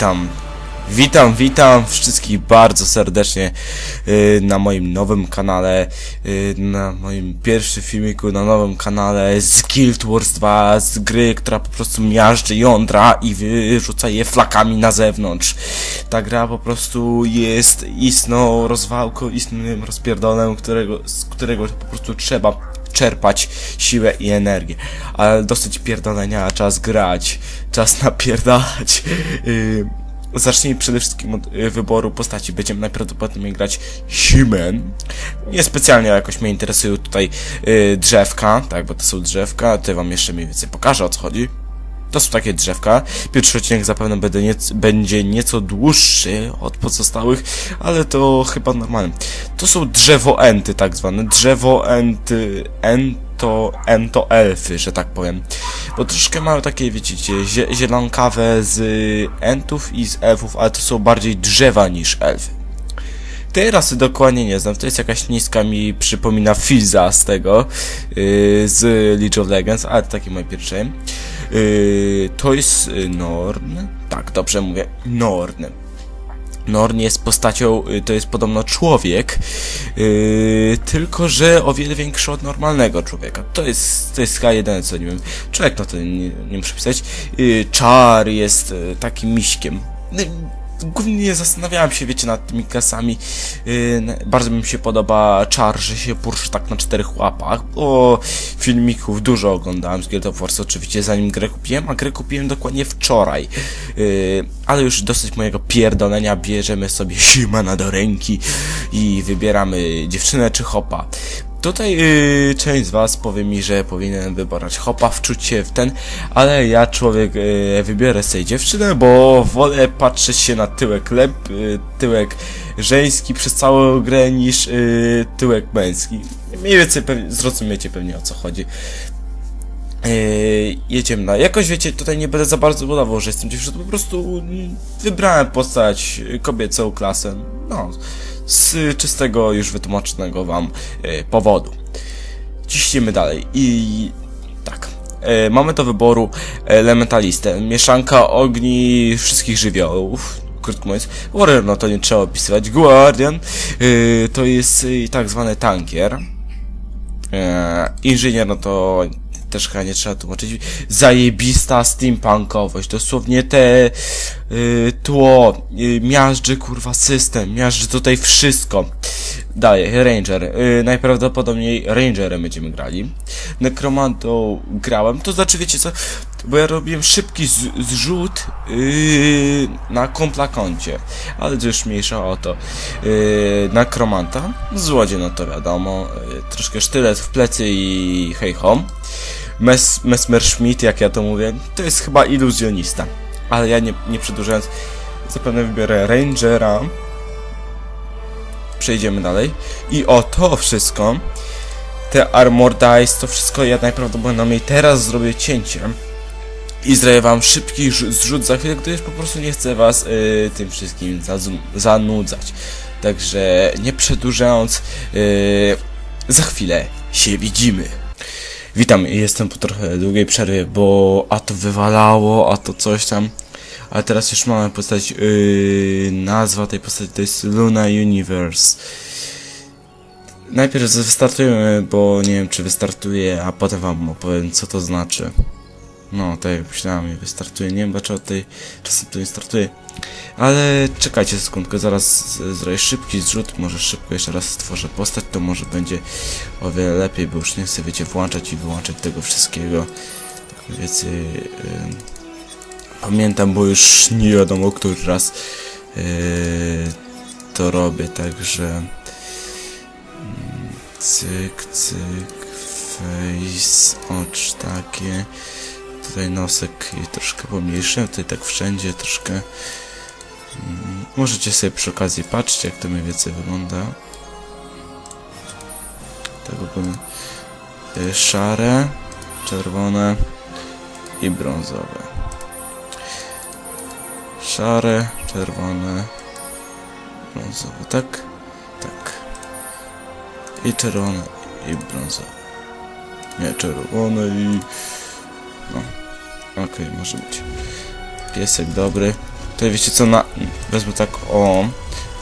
witam. Witam, witam wszystkich bardzo serdecznie y, na moim nowym kanale, y, na moim pierwszym filmiku na nowym kanale z Guild Wars 2, z gry, która po prostu miażdży jądra i wyrzuca je flakami na zewnątrz. Ta gra po prostu jest istną rozwałką, istnym rozpierdolem, którego, z którego po prostu trzeba czerpać siłę i energię. Ale dosyć pierdolenia, czas grać, czas napierdalać. Yy, zacznijmy przede wszystkim od y, wyboru postaci. Będziemy najprawdopodobniej grać Human. Niespecjalnie jakoś mnie interesują tutaj y, drzewka, tak, bo to są drzewka. To wam jeszcze mniej więcej pokażę o co chodzi. To są takie drzewka. Pierwszy odcinek zapewne będzie nieco, będzie nieco dłuższy od pozostałych, ale to chyba normalne. To są drzewoenty tak zwane. Drzewoenty, ento, ento elfy, że tak powiem. Bo troszkę mają takie, wiecie, zie, zielonkawe z entów i z elfów, ale to są bardziej drzewa niż elfy. Tej rasy dokładnie nie znam, to jest jakaś niska mi przypomina Fiza z tego, yy, z League of Legends, ale to takie moje pierwsze. Yy, to jest y, Norn, tak, dobrze mówię, Norn. Norn jest postacią, y, to jest podobno człowiek, yy, tylko że o wiele większy od normalnego człowieka. To jest, to jest chyba jedyne co nie wiem. Człowiek no to nie, nie muszę pisać. Yy, czar jest yy, takim miśkiem. Yy, Głównie zastanawiałem się, wiecie, nad tymi klasami. Yy, bardzo mi się podoba czar, że się poruszy tak na czterech łapach, bo filmików dużo oglądałem z Guild of Wars oczywiście zanim grę kupiłem, a grę kupiłem dokładnie wczoraj. Yy, ale już dosyć mojego pierdolenia bierzemy sobie Simana do ręki i wybieramy dziewczynę czy hopa. Tutaj yy, część z was powie mi, że powinienem wybrać hopa, wczuć się w ten, ale ja człowiek yy, wybiorę sobie dziewczynę, bo wolę patrzeć się na tyłek lep, yy, tyłek żeński przez całą grę niż yy, tyłek męski. Mniej więcej pewnie, zrozumiecie pewnie o co chodzi. Yy, jedziemy na. Jakoś wiecie, tutaj nie będę za bardzo budował, że jestem dziewczyną, po prostu wybrałem postać kobiecą klasę. No, z czystego, już wytłumaczonego wam yy, powodu. Ciśniemy dalej i tak. Yy, mamy do wyboru elementalistę. Mieszanka ogni wszystkich żywiołów. Krótko mówiąc, Warrior, no to nie trzeba opisywać. Guardian yy, to jest tak zwany tankier. Inżynier, no to też chyba nie trzeba tłumaczyć. Zajebista steampunkowość. Dosłownie te y, tło, y, miażdży kurwa system, miażdży tutaj wszystko. Dalej, Ranger. Y, najprawdopodobniej Rangerem będziemy grali. Necromantą grałem, to znaczy wiecie co, bo ja robiłem szybki zrzut yy, na kompla koncie, ale to już mniejsza o to. Yy, złodziej no to wiadomo, yy, troszkę sztylet w plecy i hej hom. Mes, Mesmerschmitt, jak ja to mówię, to jest chyba iluzjonista. Ale ja nie, nie przedłużając, zapewne wybiorę Rangera. Przejdziemy dalej. I o to wszystko, te Armor Dice, to wszystko ja najprawdopodobniej teraz zrobię cięcie. I zrobię wam szybki rz- zrzut za chwilę, gdyż po prostu nie chcę was y, tym wszystkim zanudzać. Także nie przedłużając, y, za chwilę się widzimy. Witam, jestem po trochę długiej przerwie, bo a to wywalało, a to coś tam. Ale teraz już mamy postać, yy, nazwa tej postaci to jest Luna Universe. Najpierw wystartujemy, bo nie wiem czy wystartuje, a potem wam opowiem co to znaczy. No, tak jak myślałem, wystartuje. Nie wiem dlaczego tutaj czasem to nie startuje. Ale czekajcie sekundkę, zaraz zrobię szybki zrzut, może szybko jeszcze raz stworzę postać, to może będzie o wiele lepiej, bo już nie chcę, wiecie, włączać i wyłączać tego wszystkiego. Tak yy, pamiętam, bo już nie wiadomo, który raz yy, to robię, także mm, cyk, cyk, face, ocz takie, tutaj nosek troszkę pomniejszy, tutaj tak wszędzie troszkę mm, możecie sobie przy okazji patrzeć, jak to mniej więcej wygląda. Tak ogólnie y, szare, czerwone i brązowe. Szare, czerwone, brązowe, tak? Tak. I czerwone i brązowe. Nie, czerwone i... No. Okej, może być. Piesek dobry. Tutaj wiecie co, na... wezmę tak o...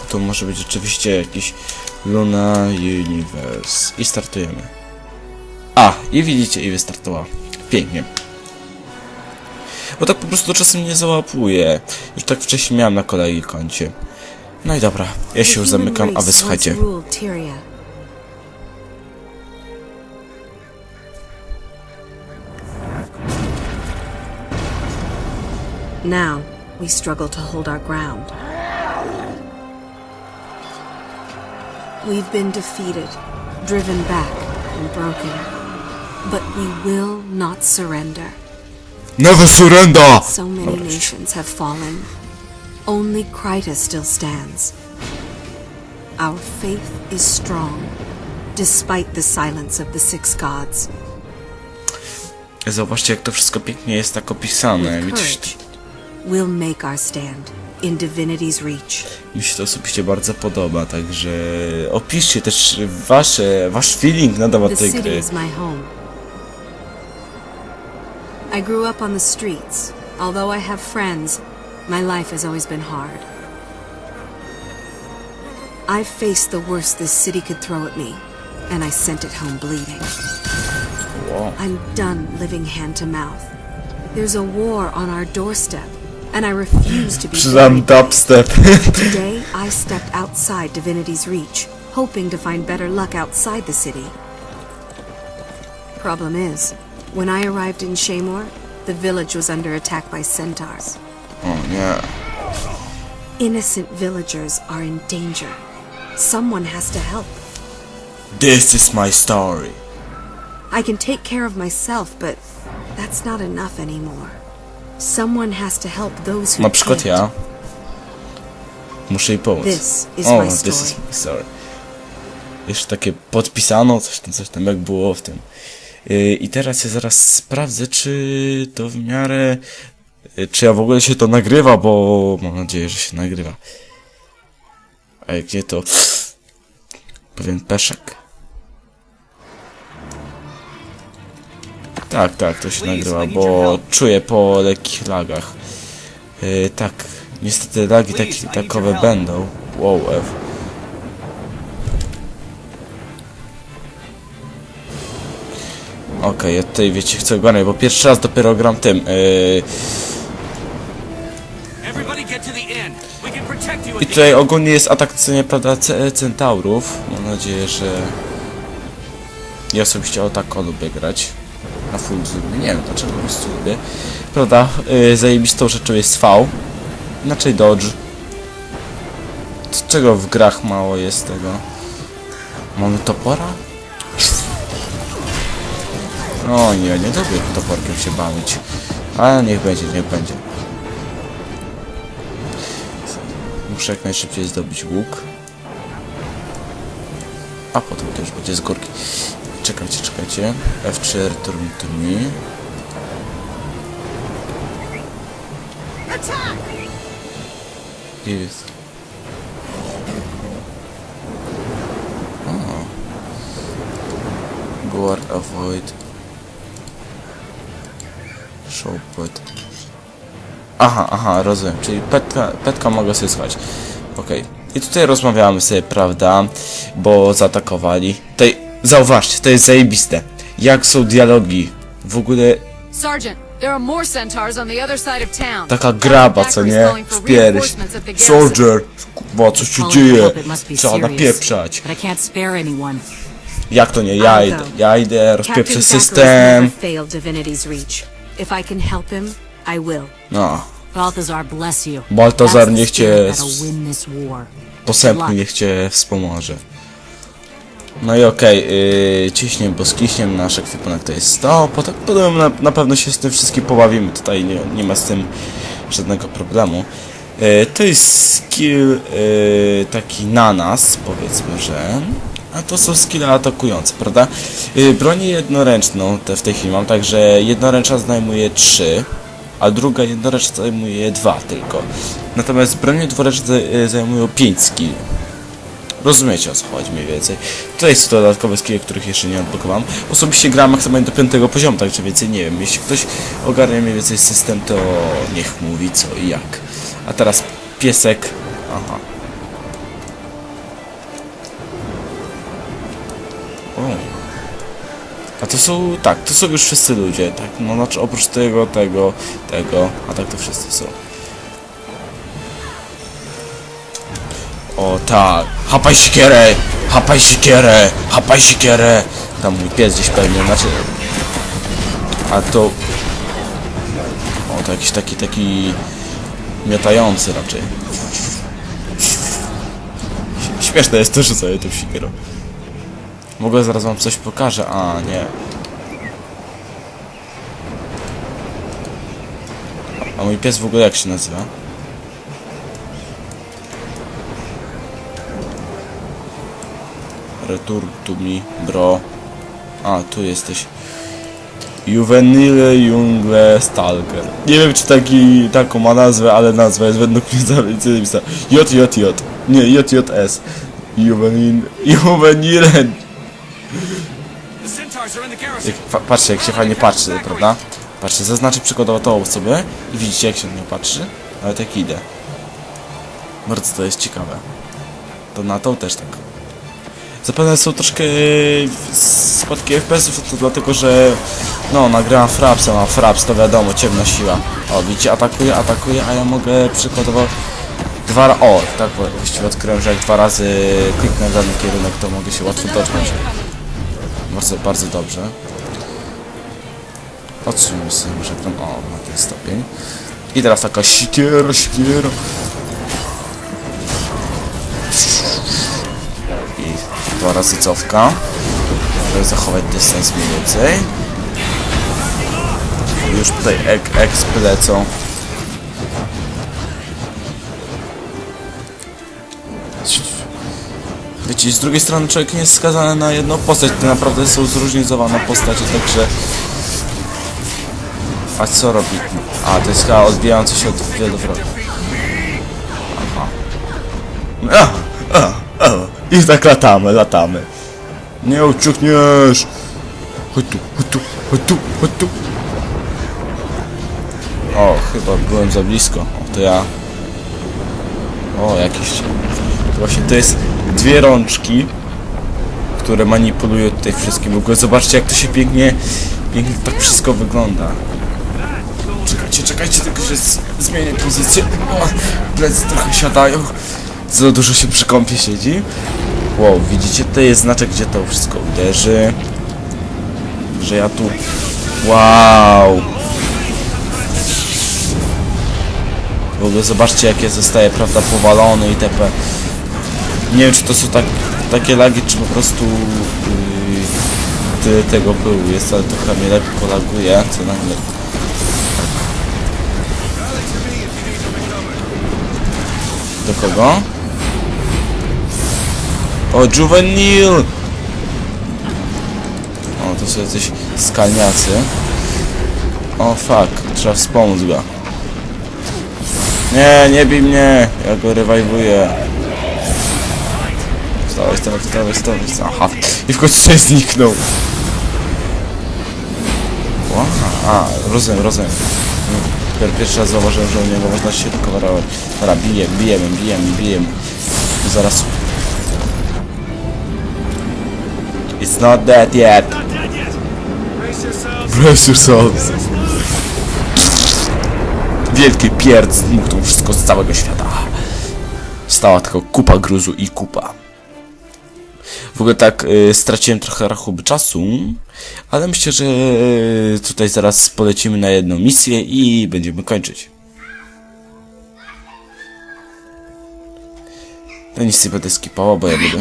To może być rzeczywiście jakiś Luna Universe. I startujemy. A, i widzicie, i wystartowała. Pięknie. Bo tak po prostu czasem nie załapuje. Już tak wcześniej miałem na kolei koncie. No i dobra, ja się już zamykam, a wy Now, we struggle to hold our ground. We've been defeated, driven back, and broken. But we will not surrender. Never surrender! So many nations have fallen. Only Kryta still stands. Our faith is strong, despite the silence of the six gods. Zobaczcie, jak to wszystko pięknie jest tak opisane. Mi, With się- courage, we'll make our stand in divinity's reach. mi się to osobiście bardzo podoba, także opiszcie też wasze, wasz feeling na temat The tej city gry. is my home. I grew up on the streets. Although I have friends, my life has always been hard. I faced the worst this city could throw at me, and I sent it home bleeding. Wow. I'm done living hand to mouth. There's a war on our doorstep, and I refuse to be Przyznam dubstep. Today, I stepped outside Divinity's reach, hoping to find better luck outside the city. Problem is, when I arrived in Shamor, the village was under attack by centaurs. Oh, yeah. Innocent villagers are in danger. Someone has to help. This is my story. I can take care of myself, but that's not enough anymore. Someone has to help those who Na przykład ja. Muszę jej pomóc. This is o, my this is my story. Jeszcze takie podpisano, coś tam, coś tam, jak było w tym. Yy, I teraz ja zaraz sprawdzę, czy to w miarę... yy, Czy ja w ogóle się to nagrywa, bo mam nadzieję, że się nagrywa. A jak nie, to... Pewien peszek. Tak, tak, to się nagrywa, bo czuję po lekkich lagach. Yy, tak, niestety lagi taki, takowe będą. Wow, F. Okej, ja tutaj wiecie chcę ogarnąć, bo pierwszy raz dopiero gram tym. Yy, I tutaj ogólnie jest atak, co nie prawda, ce- centaurów. Mam nadzieję, że... Ja osobiście o tak lubię grać. Na full zoomie. Nie wiem dlaczego prostu lubię. Prawda, yy, zajebistą rzeczą jest V. Inaczej dodge. Czego w grach mało jest tego? Mamy topora? O nie, nie lubię toporkiem się bawić. Ale niech będzie, niech będzie. Muszę jak najszybciej zdobyć łuk. A potem już będzie z górki. Czekajcie, czekajcie. F4 turn to me. Jest. Guard avoid. Show put. Aha, aha, rozumiem. Czyli petka, petka mogę sobie słuchać. Okej. I tutaj rozmawiamy sobie, prawda? Bo zaatakowali. Tutaj, zauważcie, to jest zajebiste. Jak są dialogi. W ogóle Sergeant, there are more centaurs on the other side of town. taka graba, co nie? W pierś. Soldier! Kurwa, co się dzieje? Trzeba napieprzać. But I can't spare anyone. Jak to nie? Ja idę, ja idę, rozpieprzę Captain system. never failed Divinity's reach. If I can help him, I will. No, Balthazar bless you. Balthazar That's the niech cię spirit s- that'll win this war. posępny niech cię wspomoże. No i okej, yy, ciśniem, bo skiśniem nasz ekwipunek to jest 100, potem, potem na, na pewno się z tym wszystkim pobawimy, tutaj nie, nie ma z tym żadnego problemu. Yy, to jest skill yy, taki na nas, powiedzmy, że... A to są skille atakujące, prawda? Yy, bronię jednoręczną te w tej chwili mam, także jednoręcza zajmuje 3, a druga jednoręcza zajmuje 2 tylko. Natomiast bronie dwuręczne yy, zajmują 5 skill. Rozumiecie o co chodzi mniej więcej. Tutaj są dodatkowe skille, których jeszcze nie odblokowałem. Osobiście gram maksymalnie do 5 poziomu, także więcej nie wiem. Jeśli ktoś ogarnia mniej więcej system, to niech mówi co i jak. A teraz piesek. Aha. O. A to są, tak, to są już wszyscy ludzie, tak, no znaczy oprócz tego, tego, tego, a tak to wszyscy są. O tak, hapaj siekierę, hapaj siekierę, hapaj siekierę. Tam mój pies gdzieś pewnie, znaczy... A to... O, to jakiś taki, taki... Miotający raczej. Śmieszne jest to, że sobie tą siekierą. W ogóle zaraz wam coś pokażę, a nie. A mój pies w ogóle jak się nazywa? Return to me, bro. A, tu jesteś. Juvenile Jungle Stalker. Nie wiem, czy taki, taką ma nazwę, ale nazwa jest według mnie zajebista. JJJ. Nie, JJS. Juvenile... Juvenile... Jak, patrzcie, jak się fajnie patrzy, prawda? Patrzcie, zaznaczę przykładowo tą sobie i widzicie, jak się na nią patrzy. Nawet jak idę. Bardzo to jest ciekawe. To na tą też tak. Zapewne są troszkę yy, spadki FPS-ów, to dlatego, że no, nagrałam Frapsa, a Fraps to wiadomo, ciemna siła. O, widzicie, atakuje, atakuje, a ja mogę przykładowo dwa ra- O, tak właściwie odkryłem, że jak dwa razy kliknę w dany kierunek, to mogę się łatwo dotknąć. Bardzo, bardzo dobrze. Odsuńmy sobie może tam, o, na ten stopień. I teraz taka sikiera, sikiera. Dwa razy. Żeby zachować dystans mniej więcej. Już tutaj ek, ekspy lecą. Wiecie, z drugiej strony człowiek nie jest skazany na jedną postać, to naprawdę są zróżnicowane postacie, także... A co robi? A, to jest chyba odbijający się od wielowrotu. Aha. A, a, a. I tak latamy, latamy. Nie uciekniesz! Chodź tu, chodź tu, chodź tu, chodź tu. O, chyba byłem za blisko. O, to ja... O, jakiś... Właśnie to jest dwie rączki, które manipulują tutaj wszystkim. W ogóle zobaczcie, jak to się pięknie, pięknie tak wszystko wygląda. Czekajcie, czekajcie, tylko że zmienię pozycję. O, plecy trochę siadają. Za dużo się przy kąpie siedzi. Wow, widzicie, to jest znaczek, gdzie to wszystko uderzy. Że ja tu... Wow! W ogóle zobaczcie, jak ja zostaję, prawda, powalony i tp. Nie wiem, czy to są tak, takie lagi, czy po prostu yy, tyle tego było jest, ale trochę mnie lekko laguje, co nagle. Do kogo? O, Juvenil! O, to są jacyś skalniacy. O, fuck, trzeba wspomóc go. Nie, nie bij mnie, ja go rewajwuję. Wstawaj, wstawaj, wstawaj, wstawaj. Aha, i w końcu sobie zniknął. Ła, A, rozumiem, rozumiem. Dopiero pierwszy raz zauważyłem, że u niego można się coverować. Dobra, bijemy, bijemy, bijemy. I zaraz... It's not dead yet. Brace yourselves. Wielki pierd zmuchnął wszystko z całego świata. Stała tylko kupa gruzu i kupa. W ogóle tak y, straciłem trochę rachuby czasu, ale myślę, że y, tutaj zaraz polecimy na jedną misję i będziemy kończyć. No nic nie będę skipował, bo ja będę...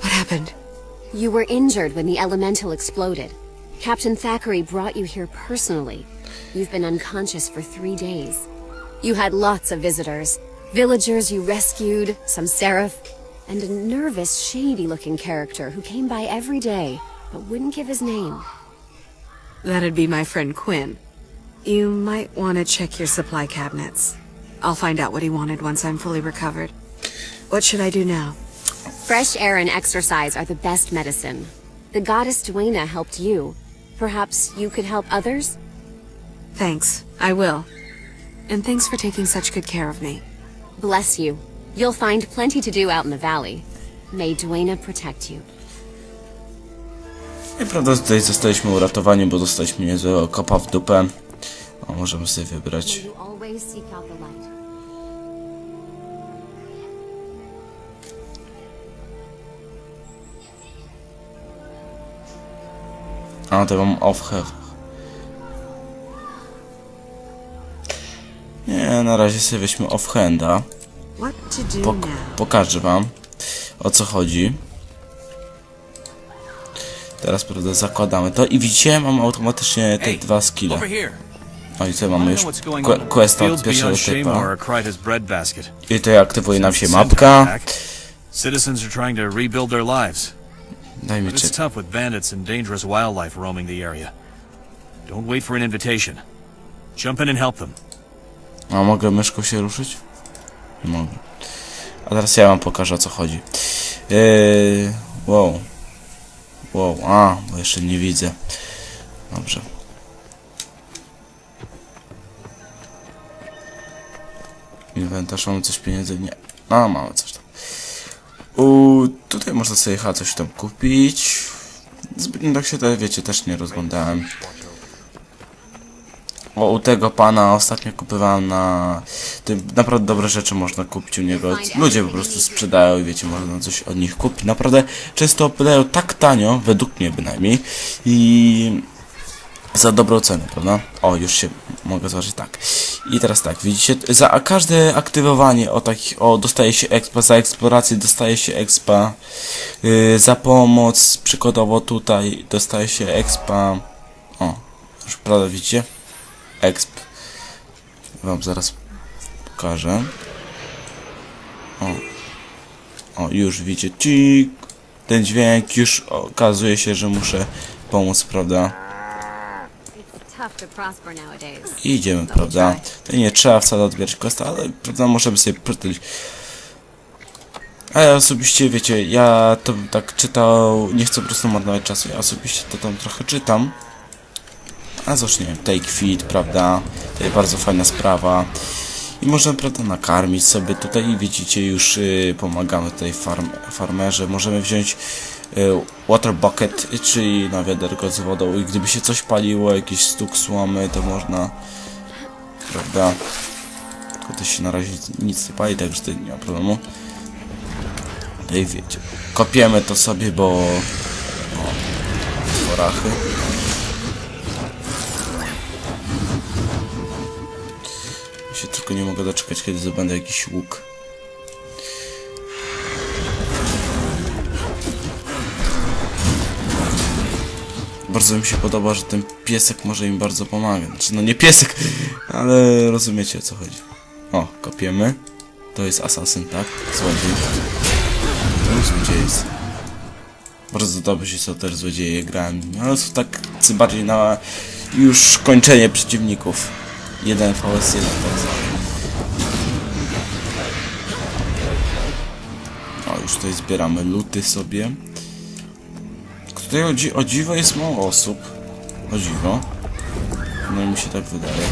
What happened? You were injured when the elemental exploded. Captain Thackeray brought you here personally. You've been unconscious for three days. You had lots of visitors. Villagers you rescued, some seraph, and a nervous, shady-looking character who came by every day, but wouldn't give his name. That'd be my friend Quinn. You might want to check your supply cabinets. I'll find out what he wanted once I'm fully recovered. What should I do now? Fresh air and exercise are the best medicine. The goddess Duena helped you. Perhaps you could help others? Thanks. I will. And thanks for taking such good care of me. Bless you. You'll find plenty to do out in the valley. May Duena protect you. I prawda, tutaj zostaliśmy uratowani, bo dostaliśmy niezłego kopa w dupę. O, możemy sobie wybrać. To mam off have. Nie, na razie sobie weźmy off handa. What to do Po, now? pokażę wam o co chodzi. Teraz prawda zakładamy to i widzicie mam automatycznie te Hey, dwa skille. O i tutaj Wanna mamy już que- questa od pierwszego typa. I tutaj aktywuje nam się mapka. Citizens are trying to rebuild their lives. Daj mi But it's czy... tough with bandits and dangerous wildlife roaming the area. Don't wait for an invitation. Jump in and help them. A mogę myszką się ruszyć? Nie mogę. A teraz ja wam pokażę o co chodzi. Yy, wow. Wow, a, bo jeszcze nie widzę. Dobrze. Inwentarz, mamy coś pieniędzy? Nie. A, mamy coś tam. U, tutaj można sobie chyba coś tam kupić. Zbytnio tak się tutaj, wiecie, też nie rozglądałem. O, u tego pana ostatnio kupowałem na... Tym, naprawdę dobre rzeczy można kupić u niego. Ludzie po prostu sprzedają i wiecie, można coś od nich kupić. Naprawdę często podają tak tanio, według mnie bynajmniej. I za dobrą cenę, prawda? O, już się mogę zobaczyć tak. I teraz tak, widzicie, za każde aktywowanie o takich, o, dostaje się expa, za eksplorację dostaje się expa, yy, za pomoc, przykładowo tutaj dostaje się expa, o, już prawda widzicie? Exp. Wam zaraz pokażę. O, o, już widzicie, cik, ten dźwięk, już okazuje się, że muszę pomóc, prawda? It's tough to prosper nowadays. I idziemy, prawda? To nie trzeba wcale odbierać questa, ale prawda, możemy sobie prytać. A ja osobiście, wiecie, ja to bym tak czytał, nie chcę po prostu marnować czasu, ja osobiście to tam trochę czytam. A zresztą, nie wiem, take fit, prawda? To jest bardzo fajna sprawa. I możemy, prawda, nakarmić sobie tutaj i widzicie, już y, pomagamy tutaj farm, farmerze. Możemy wziąć y, water bucket, czyli na wiaderko z wodą i gdyby się coś paliło, jakiś stuk słomy, to można, prawda? Tylko to się na razie nic nie pali, także tutaj nie ma problemu. No i wiecie, kopiemy to sobie, bo... O, forachy. Się tylko nie mogę doczekać, kiedy zdobędę jakiś łuk. Bardzo mi się podoba, że ten piesek może im bardzo pomagać. Znaczy, no nie piesek, ale rozumiecie o co chodzi. O, kopiemy. To jest asasyn, tak? Złodziej. To jest złodziejstwo. Bardzo dobrze są też złodzieje grami. Ale są tak bardziej na już kończenie przeciwników. 1 vs 1 tak. O, już tutaj zbieramy luty sobie. Tutaj o, dzi o dziwo jest mało osób. O dziwo. No mi się tak wydaje.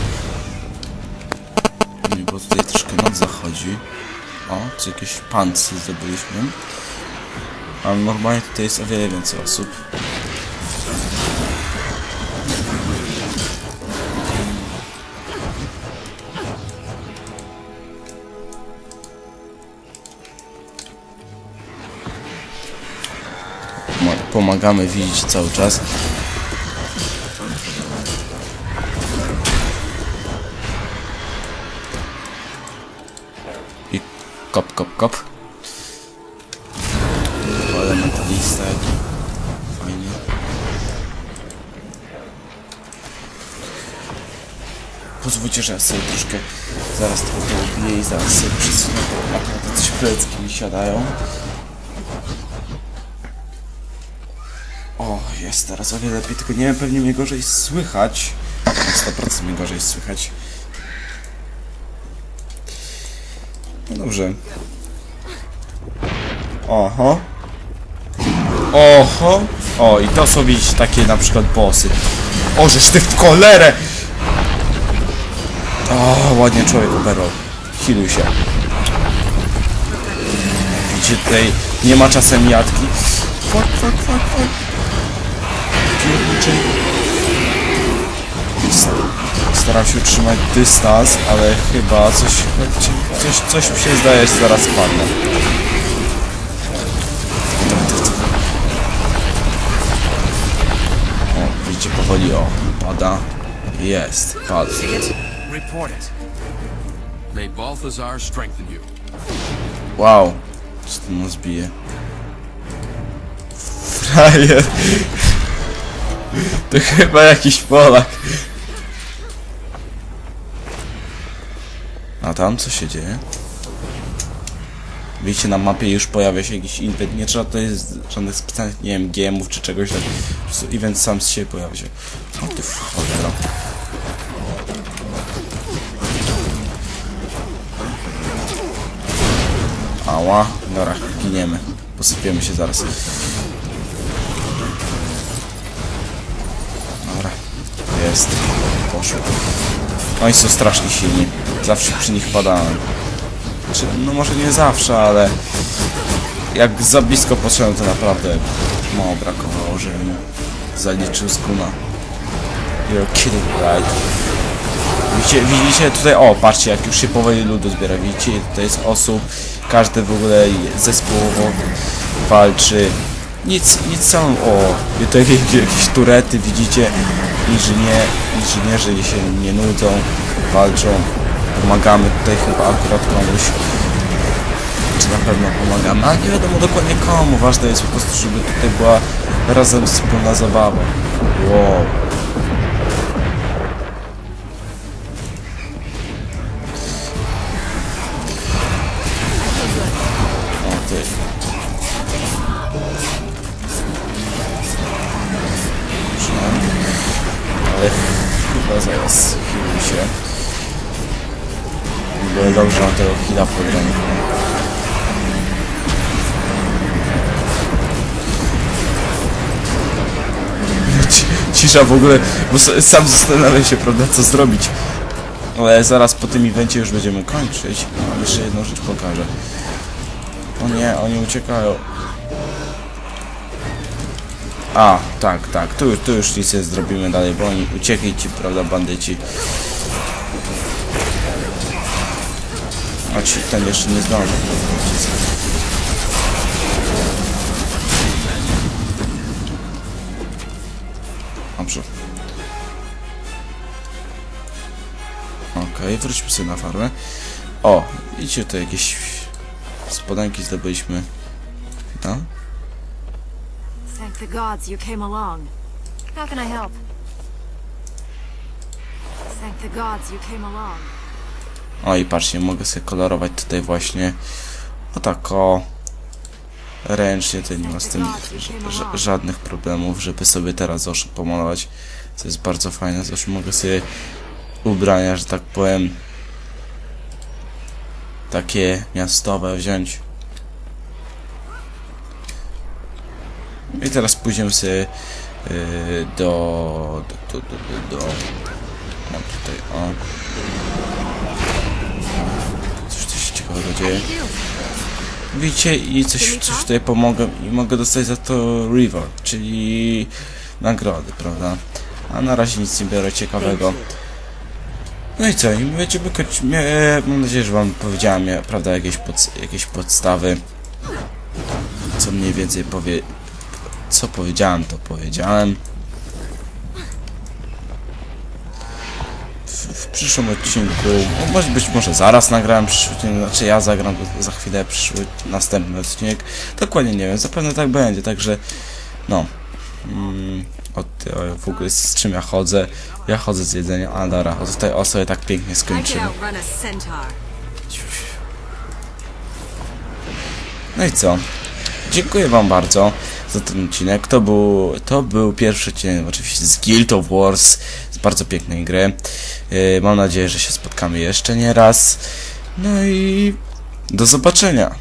Bo tutaj troszkę noc zachodzi. O, co jakieś pancy zdobyliśmy. Ale normalnie tutaj jest o wiele więcej osób. Pomagamy widzieć cały czas. I kop, kop, kop. Elementalista jaki. Fajnie. Pozwólcie, że ja sobie troszkę zaraz trochę ubiję i zaraz sobie przesunę, bo naprawdę coś plecki mi siadają. O, jest teraz o wiele lepiej, tylko nie wiem, pewnie mnie gorzej słychać. Na 100% mnie gorzej słychać. No dobrze. Oho. Oho. O, i to są widzieć takie na przykład bossy. O, żeż ty w cholerę! O, ładnie człowiek oberwał. Healuj się. Widzicie, tutaj nie ma czasem jadki. Fuck, fuck, fuck, fuck. Pierniczy. Staram się utrzymać dystans, ale chyba coś, coś, coś mi się zdaje, że zaraz spadnę. O, widzicie, powoli, o, pada. Jest, padł. Wow, co to nas bije? Frajer. To chyba jakiś Polak. A tam co się dzieje? Widzicie, na mapie już pojawia się jakiś event. Nie trzeba to jest żadnych specjalnych, nie wiem, GM-ów czy czegoś tak. Po prostu event sam z siebie pojawia się. O ty cholera. Ała, dobra, giniemy. Posypiemy się zaraz. Jest. Poszło. Oni są strasznie silni. Zawsze przy nich padałem. Czy, no może nie zawsze, ale jak za blisko poszedłem, to naprawdę mało brakowało, żebym zaliczył z guna. You're kidding, right? Widzicie, widzicie tutaj, o patrzcie jak już się powoli ludu zbiera, widzicie tutaj jest osób, każdy w ogóle zespołowo walczy, nic, nic samym, o, tutaj jakieś turety, widzicie, inżynier, inżynierzy się nie nudzą, walczą, pomagamy tutaj chyba akurat komuś, czy na pewno pomagamy, ale nie wiadomo dokładnie komu, ważne jest po prostu, żeby tutaj była razem wspólna zabawa, wow. Cisza w ogóle, bo sam zastanawiam się, prawda, co zrobić. Ale zaraz po tym evencie już będziemy kończyć. No, jeszcze jedną rzecz pokażę. O nie, oni uciekają. A, tak, tak, tu, tu już nic nie zrobimy dalej, bo oni uciekli ci, prawda, bandyci. A ci ten jeszcze nie zdążył. Okej, wróćmy sobie na farmę. O, widzicie, to jakieś spodenki zdobyliśmy. No? Thank the gods you came along. How can I help? Thank the gods you came along. O i patrzcie, mogę sobie kolorować tutaj właśnie o tak o ręcznie, to nie ma z tym ża- ża- żadnych problemów, żeby sobie teraz Zoszę pomalować. To jest bardzo fajne, zresztą mogę sobie ubrania, że tak powiem takie miastowe wziąć. I teraz pójdziemy sobie yy, do, do, do, do, do, mam tutaj, o, coś, coś ciekawego dzieje. Widzicie i coś, coś tutaj pomogę i mogę dostać za to reward, czyli nagrody, prawda? A na razie nic nie biorę ciekawego. No i co, i będziemy kończyć. mie- Mam nadzieję, że wam powiedziałem, ja, prawda, jakieś, pod, jakieś podstawy. Co mniej więcej powie... Co powiedziałem, to powiedziałem. w, przyszłym odcinku, może być może zaraz nagrałem przyszły odcinek, znaczy ja zagram za chwilę przyszły następny odcinek, dokładnie nie wiem, zapewne tak będzie, także no, mm, o, w ogóle z czym ja chodzę, ja chodzę z jedzenia, a dobra, tutaj o sobie tak pięknie skończymy. No i co? Dziękuję wam bardzo za ten odcinek. To był, to był pierwszy odcinek oczywiście z Guild of Wars, z bardzo pięknej gry. Yy, mam nadzieję, że się spotkamy jeszcze nie raz. No i do zobaczenia.